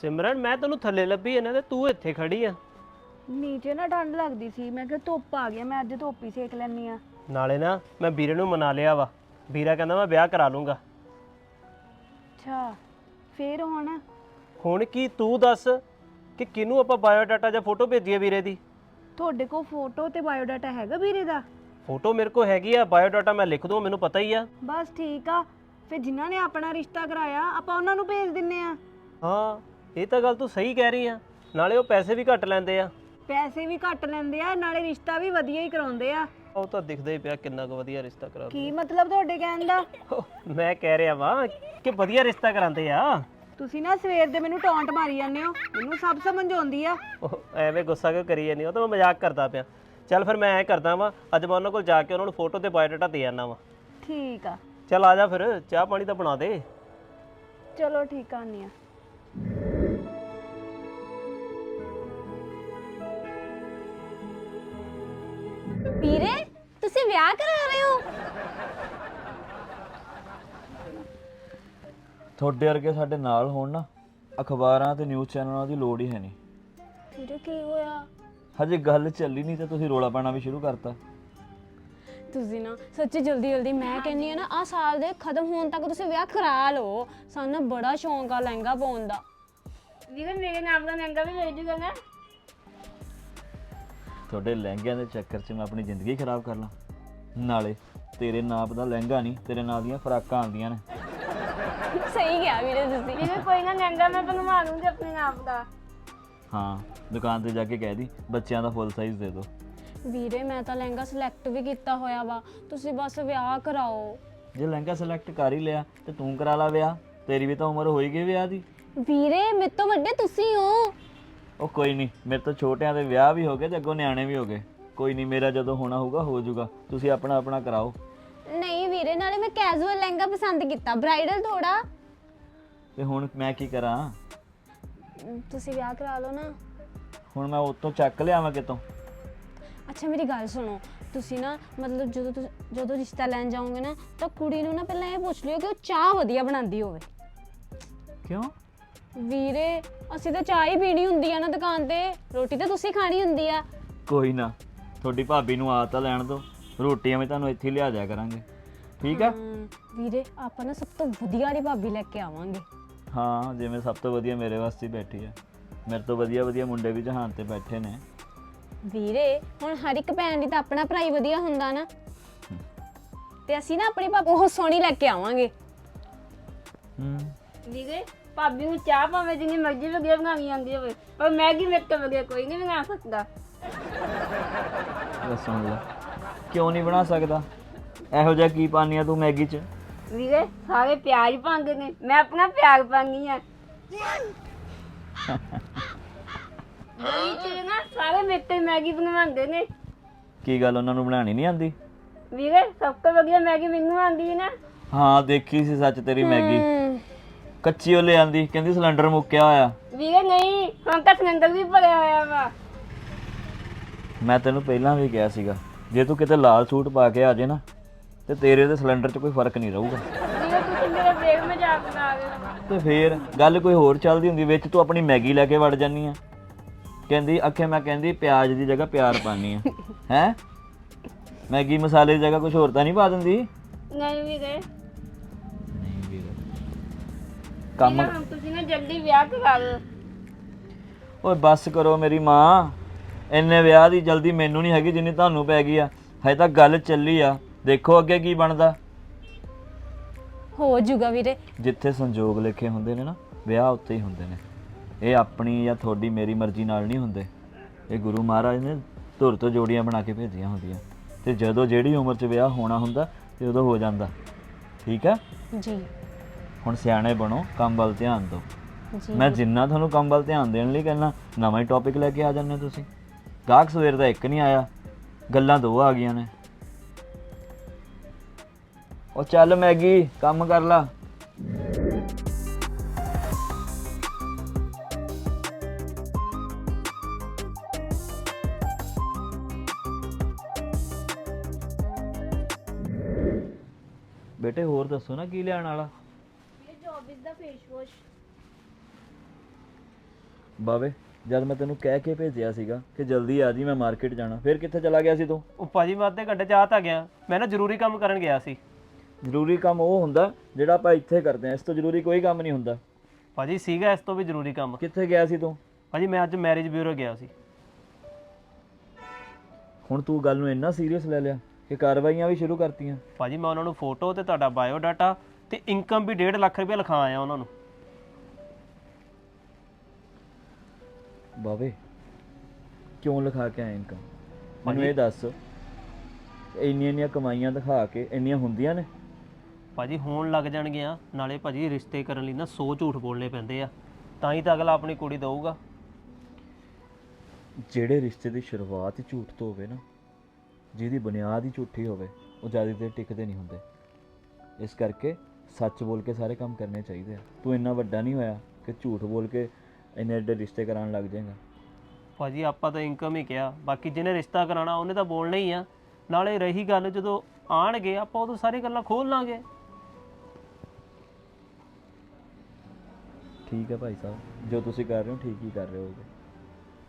ਸਿਮਰਨ ਮੈਂ ਤੈਨੂੰ ਥੱਲੇ ਲੱਭੀ ਇਹਨਾਂ ਤੇ ਤੂੰ ਇੱਥੇ ਖੜੀ ਆ। ਨੀਚੇ ਨਾ ਠੰਡ ਲੱਗਦੀ ਸੀ। ਮੈਂ ਕਿਹਾ ਧੁੱਪ ਆ ਗਿਆ ਮੈਂ ਅੱਜ ਧੁੱਪ ਹੀ ਸੇਕ ਲੈਣੀ ਆ। ਨਾਲੇ ਨਾ ਮੈਂ ਵੀਰੇ ਨੂੰ ਮਨਾ ਲਿਆ ਵਾ। ਵੀਰਾ ਕਹਿੰਦਾ ਮੈਂ ਵਿਆਹ ਕਰਾ ਲੂੰਗਾ। ਅੱਛਾ ਫੇਰ ਹੁਣ? ਹੁਣ ਕੀ ਤੂੰ ਦੱਸ ਕਿ ਕਿਹਨੂੰ ਆਪਾਂ ਬਾਇਓਡਾਟਾ ਜਾਂ ਫੋਟੋ ਭੇਜੀਏ ਵੀਰੇ ਦੀ? ਤੁਹਾਡੇ ਕੋਲ ਫੋਟੋ ਤੇ ਬਾਇਓਡਾਟਾ ਹੈਗਾ ਵੀਰੇ ਦਾ? ਫੋਟੋ ਮੇਰੇ ਕੋਲ ਹੈਗੀ ਆ ਬਾਇਓਡਾਟਾ ਮੈਂ ਲਿਖ ਦੂੰ ਮੈਨੂੰ ਪਤਾ ਹੀ ਆ। ਬਸ ਠੀਕ ਆ ਫਿਰ ਜਿਨ੍ਹਾਂ ਨੇ ਆਪਣਾ ਰਿਸ਼ਤਾ ਕਰਾਇਆ ਆਪਾਂ ਉਹਨਾਂ ਨੂੰ ਭੇਜ ਦਿੰਨੇ ਆ। ਹਾਂ ਇਹ ਤਾਂ ਗੱਲ ਤੂੰ ਸਹੀ ਕਹਿ ਰਹੀ ਆ ਨਾਲੇ ਉਹ ਪੈਸੇ ਵੀ ਘੱਟ ਲੈਂਦੇ ਆ। ਪੈਸੇ ਵੀ ਘੱਟ ਲੈਂਦੇ ਆ ਨਾਲੇ ਰਿਸ਼ਤਾ ਵੀ ਵਧੀਆ ਹੀ ਕਰਾਉਂਦੇ ਆ। ਉਹ ਤਾਂ ਦਿਖਦਾ ਹੀ ਪਿਆ ਕਿੰਨਾ ਕੁ ਵਧੀਆ ਰਿਸ਼ਤਾ ਕਰਾ ਕੀ ਮਤਲਬ ਤੁਹਾਡੇ ਕਹਿਣ ਦਾ? ਮੈਂ ਕਹਿ ਰਿਹਾ ਵਾਂ ਕਿ ਵਧੀਆ ਰਿਸ਼ਤਾ ਕਰਾਉਂਦੇ ਆ। ਤੁਸੀਂ ਨਾ ਸਵੇਰ ਦੇ ਮੈਨੂੰ ਟੌਂਟ ਮਾਰੀ ਜਾਂਦੇ ਹੋ ਮੈਨੂੰ ਸਭ ਸਮਝ ਆਉਂਦੀ ਆ। ਉਹ ਐਵੇਂ ਗੁੱਸਾ ਕਿਉਂ ਕਰੀ ਜਾਂਦੀ ਉਹ ਤਾਂ ਮੈਂ ਮਜ਼ਾਕ ਕਰਦਾ ਪਿਆ। ਚੱਲ ਫਿਰ ਮੈਂ ਐ ਕਰਦਾ ਵਾਂ ਅੱਜ ਮੈਂ ਉਹਨਾਂ ਕੋਲ ਜਾ ਕੇ ਉਹਨਾਂ ਨੂੰ ਫੋਟੋ ਤੇ ਬਾਇਓਡਾਟਾ ਦੇ ਆਣਾ ਵਾਂ। ਠੀਕ ਆ। ਚੱਲ ਆ ਜਾ ਫਿਰ ਚਾਹ ਪਾਣੀ ਤਾਂ ਬਣਾ ਦੇ। ਚਲੋ ਠੀਕ ਆ ਆਉਂਦੀ ਆ। ਵਿਆਹ ਕਰਾ ਰਹੇ ਹੋ ਤੁਹਾਡੇ ਵਰਗੇ ਸਾਡੇ ਨਾਲ ਹੋਣ ਨਾ ਅਖਬਾਰਾਂ ਤੇ ਨਿਊਜ਼ ਚੈਨਲਾਂ ਦੀ ਲੋੜ ਹੀ ਹੈ ਨਹੀਂ ਵੀਰੇ ਕੀ ਹੋਇਆ ਹਜੇ ਗੱਲ ਚੱਲੀ ਨਹੀਂ ਤੇ ਤੁਸੀਂ ਰੋਲਾ ਪਾਣਾ ਵੀ ਸ਼ੁਰੂ ਕਰਤਾ ਤੁਸੀਂ ਨਾ ਸੱਚੀ ਜਲਦੀ ਜਲਦੀ ਮੈਂ ਕਹਿੰਨੀ ਆ ਨਾ ਆ ਸਾਲ ਦੇ ਖਤਮ ਹੋਣ ਤੱਕ ਤੁਸੀਂ ਵਿਆਹ ਕਰਾ ਲਓ ਸਾਨੂੰ ਨਾ ਬੜਾ ਸ਼ੌਂਕ ਆ ਲਹਿੰਗਾ ਪਾਉਣ ਦਾ ਵੀਰੇ ਮੇਰੇ ਨਾਮ ਦਾ ਲਹਿੰਗਾ ਵੀ ਵੇਚ ਜੂਗਾ ਨਾ ਤੁਹਾਡੇ ਲਹਿੰਗਿਆਂ ਦੇ ਚੱਕਰ 'ਚ ਮੈਂ ਆਪਣੀ ਜ਼ਿੰਦਗੀ ਖਰਾਬ ਕਰ ਲਾਂ ਨਾਲੇ ਤੇਰੇ ਨਾਪ ਦਾ ਲਹਿੰਗਾ ਨਹੀਂ ਤੇਰੇ ਨਾਂ ਦੀਆਂ ਫਰਾਕਾਂ ਆਉਂਦੀਆਂ ਨੇ। ਸਹੀ ਗਿਆ ਵੀਰੇ ਤੁਸੀਂ। ਵੀਰੇ ਕੋਈ ਨਾ ਲਹਿੰਗਾ ਮੈਂ ਬਣਵਾ ਲੂੰਗੀ ਆਪਣੇ ਨਾਮ ਦਾ ਹਾਂ ਦੁਕਾਨ ਤੇ ਜਾ ਕੇ ਕਹਿ ਦੀ ਬੱਚਿਆਂ ਦਾ ਫੁੱਲ ਸਾਈਜ਼ ਦੇ ਦਿਓ ਵੀਰੇ ਮੈਂ ਤਾਂ ਲਹਿੰਗਾ ਸਿਲੈਕਟ ਵੀ ਕੀਤਾ ਹੋਇਆ ਵਾ। ਤੁਸੀਂ ਬਸ ਵਿਆਹ ਕਰਾਓ। ਜੇ ਲਹਿੰਗਾ ਸਿਲੈਕਟ ਕਰ ਹੀ ਲਿਆ ਤੇ ਤੂੰ ਕਰਾ ਲਾ ਵਿਆਹ। ਤੇਰੀ ਵੀ ਤਾਂ ਉਮਰ ਹੋਈ ਗਈ ਵਿਆਹ ਦੀ। ਵੀਰੇ ਮੇਰੇ ਤੋਂ ਵੱਡੇ ਤੁਸੀਂ ਹੋ। ਉਹ ਕੋਈ ਨਹੀਂ ਮੇਰੇ ਤੋਂ ਛੋਟਿਆਂ ਦੇ ਵਿਆਹ ਵੀ ਹੋ ਗਏ ਤੇ ਅੱਗੋਂ ਨਿਆਣੇ ਵੀ ਹੋ ਗਏ। ਕੋਈ ਨਹੀਂ ਮੇਰਾ ਜਦੋਂ ਹੋਣਾ ਹੋਊਗਾ ਹੋ ਜਾਊਗਾ। ਤੁਸੀਂ ਆਪਣਾ ਆਪਣਾ ਕਰਾਓ। ਨਹੀਂ ਵੀਰੇ ਨਾਲੇ ਮੈਂ ਕੈਜੂਅਲ ਲਹਿੰਗਾ ਪਸੰਦ ਕੀਤਾ। ਬ੍ਰਾਈਡਲ ਥੋੜਾ ਤੇ ਹੁਣ ਮੈਂ ਕੀ ਕਰਾਂ? ਤੁਸੀਂ ਵਿਆਹ ਕਰਾ ਲਓ ਨਾ। ਹੁਣ ਮੈਂ ਉਤੋਂ ਚੱਕ ਲਿਆਵਾਂ ਕਿਤੋਂ। ਅੱਛਾ ਮੇਰੀ ਗੱਲ ਸੁਣੋ। ਤੁਸੀਂ ਨਾ ਮਤਲਬ ਜਦੋਂ ਤੁਸੀਂ ਜਦੋਂ ਰਿਸ਼ਤਾ ਲੈਣ ਜਾਓਗੇ ਨਾ ਤਾਂ ਕੁੜੀ ਨੂੰ ਨਾ ਪਹਿਲਾਂ ਇਹ ਪੁੱਛ ਲਿਓ ਕਿ ਉਹ ਚਾਹ ਵਧੀਆ ਬਣਾਉਂਦੀ ਹੋਵੇ। ਕਿਉਂ? ਵੀਰੇ ਅਸੀਂ ਤਾਂ ਚਾਹ ਹੀ ਪੀਣੀ ਹੁੰਦੀ ਆ ਨਾ ਦੁਕਾਨ ਤੇ। ਰੋਟੀ ਤਾਂ ਤੁਸੀਂ ਖਾਣੀ ਹੁੰਦੀ ਆ। ਕੋਈ ਨਾ। ਤੁਹਾਡੀ ਭਾਬੀ ਨੂੰ ਆ ਤਾਂ ਲੈਣ ਦਿਓ ਰੋਟੀਆਂ ਵੀ ਤੁਹਾਨੂੰ ਇੱਥੇ ਹੀ ਲਿਆ ਦਿਆ ਕਰਾਂਗੇ। ਠੀਕ ਆ? ਹਮ, ਵੀਰੇ ਆਪਾਂ ਨਾ ਸਭ ਤੋਂ ਵਧੀਆ ਵਾਲੀ ਭਾਬੀ ਲੈ ਕੇ ਆਵਾਂਗੇ। ਹਾਂ ਜਿਵੇਂ ਸਭ ਤੋਂ ਵਧੀਆ ਮੇਰੇ ਵਾਸਤੇ ਹੀ ਬੈਠੀ ਆ। ਮੇਰੇ ਤੋਂ ਵਧੀਆ ਵਧੀਆ ਮੁੰਡੇ ਵੀ ਜਹਾਨ ਤੇ ਬੈਠੇ ਨੇ। ਵੀਰੇ ਹੁਣ ਹਰ ਇੱਕ ਭੈਣ ਦੀ ਤਾਂ ਆਪਣਾ ਭਰਾ ਹੀ ਵਧੀਆ ਹੁੰਦਾ ਨਾ। ਤੇ ਅਸੀਂ ਨਾ ਆਪਣੀ ਭਾਬੀ ਉਹ ਸੋਹਣੀ ਲੈ ਕੇ ਆਵਾਂਗੇ। ਹੂੰ ਵੀਰੇ ਭਾਬੀ ਨੂੰ ਚਾਹ ਭਾਵੇਂ ਜਿੰਨੀ ਮਰਜ਼ੀ ਵਧੀਆ ਬਣਾਉਣੀ ਆਉਂਦੀ ਹੋਵੇ ਪਰ ਮੈਗੀ ਮੇਰੇ ਤੋਂ ਵਧੀਆ ਕੋਈ ਨਹੀਂ ਬਣਾ ਸਕਦਾ। ਲੈ ਸੁਣ ਲੈ। ਕਿਉਂ ਨਹੀਂ ਬਣਾ ਸਕਦਾ? ਇਹੋ ਜਿਹਾ ਕੀ ਪਾਣੀ ਆ ਤੂੰ ਮੈਗੀ 'ਚ? ਵੀਰੇ ਸਾਰੇ ਪਿਆਰ ਹੀ ਪਾਉਂਦੇ ਨੇ। ਮੈਂ ਆਪਣਾ ਪਿਆਰ ਪਾਉਂਦੀ ਆ। ਗਲੀ ਚ ਨਾ ਸਾਰੇ ਮੇਰੇ ਤੇ ਮੈਗੀ ਬਣਵਾਉਂਦੇ ਨੇ। ਕੀ ਗੱਲ ਉਹਨਾਂ ਨੂੰ ਬਣਾਣੀ ਨਹੀਂ ਆਂਦੀ ਵੀਰੇ ਸਭ ਤੋਂ ਵਧੀਆ ਮੈਗੀ ਮੈਨੂੰ ਆਉਂਦੀ ਹੈ ਨਾ। ਹਾਂ ਦੇਖੀ ਸੀ ਸੱਚ ਤੇਰੀ ਮੈਗੀ। ਕੱਚੀ ਉਹ ਲਿਆਂਦੀ ਕਹਿੰਦੀ ਸਿਲੰਡਰ ਮੁੱਕਿਆ ਹੋਇਆ। ਵੀਰੇ ਨਹੀਂ ਹੁਣ ਤਾਂ ਸਿਲੰਡਰ ਵੀ ਭਰਿਆ ਹੋਇਆ ਵਾ। ਮੈਂ ਤੈਨੂੰ ਪਹਿਲਾਂ ਵੀ ਕਿਹਾ ਸੀਗਾ ਜੇ ਤੂੰ ਕਿਤੇ ਲਾਲ ਸੂਟ ਪਾ ਕੇ ਆ ਜੇ ਨਾ ਤੇ ਤੇਰੇ ਤੇ ਸਿਲੰਡਰ 'ਚ ਕੋਈ ਫ਼ਰਕ ਨਹੀਂ ਰਹੂਗਾ। ਵੀਰੇ ਤੁਸੀਂ ਮੇਰੇ ਬੇਗ ਮਜ਼ਾਕ ਬਣਾ ਰਹੇ ਹੋ ਤੇ ਫੇਰ ਗੱਲ ਕੋਈ ਹੋਰ ਚੱਲਦੀ ਹੁੰਦੀ ਵਿੱਚ ਤੂੰ ਆਪਣੀ ਮੈਗੀ ਲੈ ਕੇ ਵੜ ਜਾਨੀ ਆ। ਕਹਿੰਦੀ ਅੱਖੇ ਮੈਂ ਕਹਿੰਦੀ ਪਿਆਜ਼ ਦੀ ਜਗ੍ਹਾ ਪਿਆਰ ਪਾਣੀ ਆ। ਹੈ? ਮੈਗੀ ਮਸਾਲੇ ਦੀ ਜਗ੍ਹਾ ਕੁਝ ਹੋਰ ਤਾਂ ਨਹੀਂ ਪਾ ਦਿੰਦੀ? ਨਹੀਂ ਵੀਰੇ ਕੰਮ ਹੁਣ ਤੁਸੀਂ ਨਾ ਜਲਦੀ ਵਿਆਹ ਕਰਾ ਲਓ ਓਏ ਬੱਸ ਕਰੋ ਮੇਰੀ ਮਾਂ। ਇੰਨੇ ਵਿਆਹ ਦੀ ਜਲਦੀ ਮੈਨੂੰ ਨਹੀਂ ਹੈਗੀ ਜਿੰਨੀ ਤੁਹਾਨੂੰ ਪੈ ਗਈ ਆ। ਹਜੇ ਤਾਂ ਗੱਲ ਚੱਲੀ ਆ। ਦੇਖੋ ਅੱਗੇ ਕੀ ਬਣਦਾ। ਹੋ ਜੂਗਾ ਵੀਰੇ। ਜਿੱਥੇ ਸੰਜੋਗ ਲਿਖੇ ਹੁੰਦੇ ਨੇ ਨਾ ਵਿਆਹ ਉੱਤੇ ਹੀ ਹੁੰਦੇ ਨੇ। ਇਹ ਆਪਣੀ ਜਾਂ ਤੁਹਾਡੀ ਮੇਰੀ ਮਰਜ਼ੀ ਨਾਲ ਨਹੀਂ ਹੁੰਦੇ। ਇਹ ਗੁਰੂ ਮਹਾਰਾਜ ਨੇ ਧੁਰ ਤੋਂ ਜੋੜੀਆਂ ਬਣਾ ਕੇ ਭੇਜੀਆਂ ਹੁੰਦੀਆਂ। ਤੇ ਜਦੋਂ ਜਿਹੜੀ ਉਮਰ 'ਚ ਵਿਆਹ ਹੋਣਾ ਹੁੰਦਾ ਤੇ ਉਦੋਂ ਹੋ ਜਾਂਦਾ। ਠੀਕ ਆ? ਜੀ। ਹੁਣ ਸਿਆਣੇ ਬਣੋ ਕੰਮ ਵੱਲ ਧਿਆਨ ਦਿਓ। ਜੀ। ਮੈਂ ਜਿੰਨਾ ਤੁਹਾਨੂੰ ਕੰਮ ਵੱਲ ਧਿਆਨ ਦੇਣ ਲਈ ਕਹਿੰਦਾ ਨਵਾਂ ਹੀ ਟੌਪਿਕ ਲੈ ਕੇ ਆ ਜਾਂਦੇ ਤੁਸੀਂ। ਗਾਹਕ ਸਵੇਰ ਦਾ ਇੱਕ ਨਹੀਂ ਆਇਆ ਗੱਲਾਂ ਦੋ ਆ ਗਈਆਂ ਨੇ। ਉਹ ਚੱਲ ਮੈਗੀ ਕੰਮ ਕਰ ਲਾ। ਬੇਟੇ ਹੋਰ ਦੱਸੋ ਨਾ ਕੀ ਲੈਣ ਵਾਲਾ? ਬਾਵੇ। ਜਦ ਮੈਂ ਤੈਨੂੰ ਕਹਿ ਕੇ ਭੇਜਿਆ ਸੀਗਾ ਕਿ ਜਲਦੀ ਆ ਜੀ ਮੈਂ ਮਾਰਕੀਟ ਜਾਣਾ। ਫਿਰ ਕਿੱਥੇ ਚਲਾ ਗਿਆ ਸੀ ਤੂੰ? ਉਹ ਭਾਜੀ ਮੈਂ ਅੱਧੇ ਘੰਟੇ ਚ ਆ ਤਾਂ ਗਿਆ। ਮੈਂ ਨਾ ਜ਼ਰੂਰੀ ਕੰਮ ਕਰਨ ਗਿਆ ਸੀ। ਜ਼ਰੂਰੀ ਕੰਮ ਉਹ ਹੁੰਦਾ ਜਿਹੜਾ ਆਪਾਂ ਇੱਥੇ ਕਰਦੇ ਆ ਇਸ ਤੋਂ ਜ਼ਰੂਰੀ ਕੋਈ ਕੰਮ ਨਹੀਂ ਹੁੰਦਾ। ਭਾਜੀ ਸੀਗਾ ਇਸ ਤੋਂ ਵੀ ਜ਼ਰੂਰੀ ਕੰਮ। ਕਿੱਥੇ ਗਿਆ ਸੀ ਤੂੰ? ਭਾਜੀ ਮੈਂ ਅੱਜ ਮੈਰਿਜ ਬਿਊਰੋ ਗਿਆ ਸੀ। ਹੁਣ ਤੂੰ ਗੱਲ ਨੂੰ ਇੰਨਾ ਸੀਰੀਅਸ ਲੈ ਲਿਆ ਕਿ ਕਾਰਵਾਈਆਂ ਵੀ ਸ਼ੁਰੂ ਕਰਤੀਆਂ। ਭਾਜੀ ਮੈਂ ਉਹਨਾਂ ਨੂੰ ਫੋਟੋ ਤੇ ਤੁਹਾਡਾ ਬਾਇਓ ਡਾਟਾ ਤੇ ਇਨਕਮ ਵੀ 1.5 ਲੱਖ ਰੁਪਏ ਲਿਖਾ ਆਇਆ ਉਹਨਾਂ ਨੂੰ। ਬਾਵੇ ਕਿਉਂ ਲਿਖਾ ਕੇ ਆਇਆ ਇਨਕਮ ਮੈਨੂੰ ਇਹ ਦੱਸ ਇੰਨੀਆਂ ਇੰਨੀਆਂ ਕਮਾਈਆਂ ਦਿਖਾ ਕੇ ਇੰਨੀਆਂ ਹੁੰਦੀਆਂ ਨੇ? ਭਾਜੀ ਹੋਣ ਲੱਗ ਜਾਣਗੀਆਂ ਨਾਲੇ ਭਾਜੀ ਰਿਸ਼ਤੇ ਕਰਨ ਲਈ ਨਾ ਸੌ ਝੂਠ ਬੋਲਣੇ ਪੈਂਦੇ ਆ। ਤਾਂ ਹੀ ਤਾਂ ਅਗਲਾ ਆਪਣੀ ਕੁੜੀ ਦਊਗਾ। ਜਿਹੜੇ ਰਿਸ਼ਤੇ ਦੀ ਸ਼ੁਰੂਆਤ ਹੀ ਝੂਠ ਤੋਂ ਹੋਵੇ ਨਾ ਜਿਹਦੀ ਬੁਨਿਆਦ ਹੀ ਝੂਠੀ ਹੋਵੇ ਉਹ ਜ਼ਿਆਦਾ ਦੇਰ ਟਿਕਦੇ ਨਹੀਂ ਹੁੰਦੇ। ਇਸ ਕਰਕੇ ਸੱਚ ਬੋਲ ਕੇ ਸਾਰੇ ਕੰਮ ਕਰਨੇ ਚਾਹੀਦੇ ਆ। ਤੂੰ ਇੰਨਾ ਵੱਡਾ ਨਹੀਂ ਹੋਇਆ ਕਿ ਝੂਠ ਬੋਲ ਕੇ ਇੰਨੇ ਐਡੇ ਰਿਸ਼ਤੇ ਕਰਾਉਣ ਲੱਗ ਜਾਏਗਾ। ਭਾਜੀ ਆਪਾਂ ਤਾਂ ਇਨਕਮ ਹੀ ਕਿਹਾ। ਬਾਕੀ ਜਿਹਨੇ ਰਿਸ਼ਤਾ ਕਰਾਉਣਾ ਉਹਨੇ ਤਾਂ ਬੋਲਣਾ ਹੀ ਆ। ਨਾਲੇ ਰਹੀ ਗੱਲ ਜਦੋਂ ਆਣਗੇ ਆਪਾਂ ਉਦੋਂ ਸਾਰੀ ਗੱਲਾਂ ਖੋਲ ਲਾਂਗੇ। ਠੀਕ ਹੈ ਭਾਈ ਸਾਹਿਬ ਜੋ ਤੁਸੀਂ ਕਰ ਰਹੇ ਹੋ ਠੀਕ ਹੀ ਕਰ ਰਹੇ ਹੋਗੇ।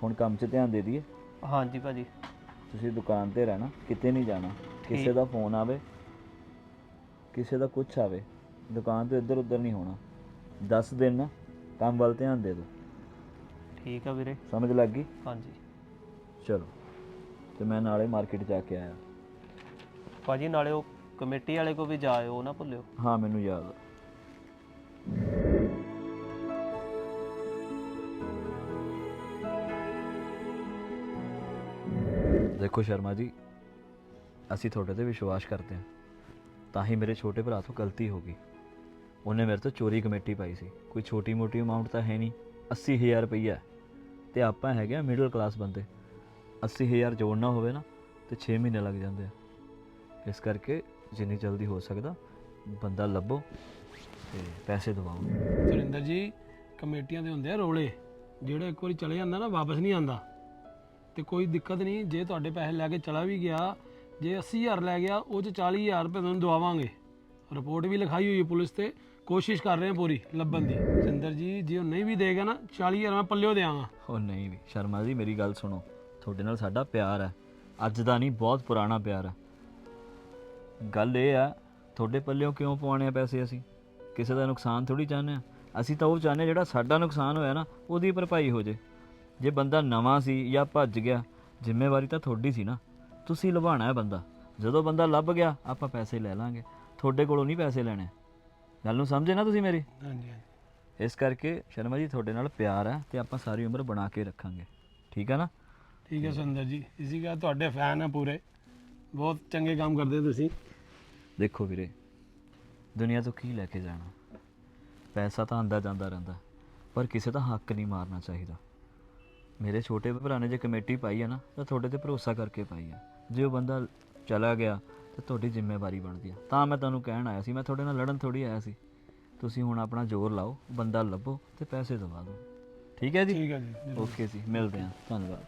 ਹੁਣ ਕੰਮ 'ਚ ਧਿਆਨ ਦੇ ਦਈਏ। ਹਾਂਜੀ ਭਾਜੀ। ਤੁਸੀਂ ਦੁਕਾਨ ਤੇ ਰਹਿਣਾ ਕਿਤੇ ਨਹੀਂ ਜਾਣਾ। ਕਿਸੇ ਦਾ ਫੋਨ ਆਵੇ ਕਿਸੇ ਦਾ ਕੁਝ ਆਵੇ ਦੁਕਾਨ ਤੋਂ ਇੱਧਰ ਉੱਧਰ ਨਹੀਂ ਹੋਣਾ। 10 ਦਿਨ ਨਾ ਕੰਮ ਵੱਲ ਧਿਆਨ ਦੇ ਦਿਓ। ਠੀਕ ਆ ਵੀਰੇ। ਸਮਝ ਲੱਗ ਗਈ? ਹਾਂਜੀ। ਚਲੋ ਤੇ ਮੈਂ ਨਾਲੇ ਮਾਰਕੀਟ ਜਾ ਕੇ ਆਇਆ। ਭਾਜੀ ਨਾਲੇ ਉਹ ਕਮੇਟੀ ਵਾਲੇ ਕੋ ਵੀ ਜਾਇਓ ਨਾ ਭੁੱਲਿਓ। ਹਾਂ ਮੈਨੂੰ ਯਾਦ ਆ। ਦੇਖੋ ਸ਼ਰਮਾ ਜੀ ਅਸੀਂ ਤੁਹਾਡੇ ਤੇ ਵਿਸ਼ਵਾਸ ਕਰਦੇ ਹਾਂ। ਤਾਂ ਹੀ ਮੇਰੇ ਛੋਟੇ ਭਰਾ ਤੋਂ ਗਲਤੀ ਹੋ ਗਈ। ਉਹਨੇ ਮੇਰੇ ਤੋਂ ਚੋਰੀ ਕਮੇਟੀ ਪਾਈ ਸੀ। ਕੋਈ ਛੋਟੀ ਮੋਟੀ ਅਮਾਉਂਟ ਤਾਂ ਹੈ ਨਹੀਂ। 80000 ਰੁਪਈਆ। ਤੇ ਆਪਾਂ ਹੈਗੇ ਆ ਮਿਡਲ ਕਲਾਸ ਬੰਦੇ। 80000 ਜੋੜਨਾ ਹੋਵੇ ਨਾ, ਤੇ 6 ਮਹੀਨੇ ਲੱਗ ਜਾਂਦੇ ਆ। ਇਸ ਕਰਕੇ ਜਿੰਨੀ ਜਲਦੀ ਹੋ ਸਕਦਾ, ਬੰਦਾ ਲੱਭੋ ਤੇ ਪੈਸੇ ਦਵਾਓ। ਸੁਰਿੰਦਰ ਜੀ, ਕਮੇਟੀਆਂ ਦੇ ਹੁੰਦੇ ਆ ਰੋਲੇ, ਜਿਹੜਾ ਇੱਕ ਵਾਰੀ ਚਲੇ ਜਾਂਦਾ ਨਾ, ਵਾਪਸ ਨਹੀਂ ਆਉਂਦਾ। ਤੇ ਕੋਈ ਦਿੱਕਤ ਨਹੀਂ, ਜੇ ਤੁਹਾਡੇ ਪੈਸੇ ਲੈ ਕੇ ਚਲਾ ਵੀ ਗਿਆ, ਜੇ 80000 ਲੈ ਗਿਆ, ਉਹ ਚ 40000 ਰੁਪਏ ਤੁਹਾਨੂੰ ਦਵਾਵਾਂਗੇ। ਰਿਪੋਰਟ ਵੀ ਲਿਖਾਈ ਹੋਈ ਹੈ ਪੁਲਿਸ ਤੇ ਕੋਸ਼ਿਸ਼ ਕਰ ਰਹੇ ਹਾਂ ਪੂਰੀ ਲੱਭਣ ਦੀ। ਸੁਰਿੰਦਰ ਜੀ, ਜੇ ਉਹ ਨਹੀਂ ਵੀ ਦੇਗਾ ਨਾ 40000 ਮੈਂ ਪੱਲਿਓ ਦੇਵਾਂਗਾ। ਉਹ ਨਹੀਂ ਵੀ, ਸ਼ਰਮਾ ਜੀ, ਮੇਰੀ ਗੱਲ ਸੁਣੋ। ਤੁਹਾਡੇ ਨਾਲ ਸਾਡਾ ਪਿਆਰ ਹੈ। ਅੱਜ ਦਾ ਨਹੀਂ, ਬਹੁਤ ਪੁਰਾਣਾ ਪਿਆਰ ਹੈ। ਗੱਲ ਇਹ ਆ, ਤੁਹਾਡੇ ਪੱਲਿਓਂ ਕਿਉਂ ਪਵਾਉਣੇ ਆ ਪੈਸੇ ਅਸੀਂ? ਕਿਸੇ ਦਾ ਨੁਕਸਾਨ ਥੋੜੀ ਚਾਹੁੰਦੇ ਆ। ਅਸੀਂ ਤਾਂ ਉਹ ਚਾਹੁੰਦੇ ਹਾਂ ਜਿਹੜਾ ਸਾਡਾ ਨੁਕਸਾਨ ਹੋਇਆ ਨਾ, ਉਹਦੀ ਭਰਪਾਈ ਹੋ ਜੇ। ਜੇ ਬੰਦਾ ਨਵਾਂ ਸੀ ਜਾਂ ਭੱਜ ਗਿਆ, ਜ਼ਿੰਮੇਵਾਰੀ ਤਾਂ ਤੁਹਾਡੀ ਸੀ ਨਾ। ਤੁਸੀਂ ਲਵਾਣਾ ਹੈ ਬੰਦਾ। ਜਦੋਂ ਬੰਦਾ ਲੱਭ ਗਿਆ, ਆਪਾਂ ਪੈਸੇ ਲੈ ਲਾਂਗੇ। ਤੁਹਾਡੇ ਕੋਲੋਂ ਨਹੀਂ ਪੈਸੇ ਲੈਣੇ। ਗੱਲ ਨੂੰ ਸਮਝੇ ਨਾ ਤੁਸੀਂ ਮੇਰੀ? ਹਾਂਜੀ ਹਾਂਜੀ। ਇਸ ਕਰਕੇ ਸ਼ਰਮਾ ਜੀ ਤੁਹਾਡੇ ਨਾਲ ਪਿਆਰ ਹੈ ਤੇ ਆਪਾਂ ਸਾਰੀ ਉਮਰ ਬਣਾ ਕੇ ਰੱਖਾਂਗੇ। ਠੀਕ ਹੈ ਨਾ? ਠੀਕ ਹੈ ਸੁਰਿੰਦਰ ਜੀ। ਇਸੀ ਕਾ ਤੁਹਾਡੇ ਫੈਨ ਆ ਪੂਰੇ। ਬਹੁਤ ਚੰਗੇ ਕੰਮ ਕਰਦੇ ਹੋ ਤੁਸੀਂ। ਦੇਖੋ ਵੀਰੇ ਦੁਨੀਆ ਤੋਂ ਕੀ ਲੈ ਕੇ ਜਾਣਾ? ਪੈਸਾ ਤਾਂ ਆਂਦਾ ਜਾਂਦਾ ਰਹਿੰਦਾ ਪਰ ਕਿਸੇ ਦਾ ਹੱਕ ਨਹੀਂ ਮਾਰਨਾ ਚਾਹੀਦਾ। ਮੇਰੇ ਛੋਟੇ ਭਰਾ ਨੇ ਜੇ ਕਮੇਟੀ ਪਾਈ ਹੈ ਨਾ ਤਾਂ ਤੁਹਾਡੇ ਤੇ ਭਰੋਸਾ ਕਰਕੇ ਪਾਈ ਹੈ ਜੇ ਉਹ ਬੰਦਾ ਚਲਾ ਗਿਆ ਤਾਂ ਤੁਹਾਡੀ ਜ਼ਿੰਮੇਵਾਰੀ ਬਣਦੀ ਆ। ਤਾਂ ਮੈਂ ਤੁਹਾਨੂੰ ਕਹਿਣ ਆਇਆ ਸੀ ਮੈਂ ਤੁਹਾਡੇ ਨਾਲ ਲੜਨ ਥੋੜੀ ਆਇਆ ਸੀ। ਤੁਸੀਂ ਹੁਣ ਆਪਣਾ ਜ਼ੋਰ ਲਾਓ ਬੰਦਾ ਲੱਭੋ ਤੇ ਪੈਸੇ ਦਵਾ ਦਿਓ। ਠੀਕ ਹੈ ਜੀ? ਠੀਕ ਹੈ ਜੀ ਓਕੇ ਜੀ ਮਿਲਦੇ ਹਾਂ। ਧੰਨਵਾਦ।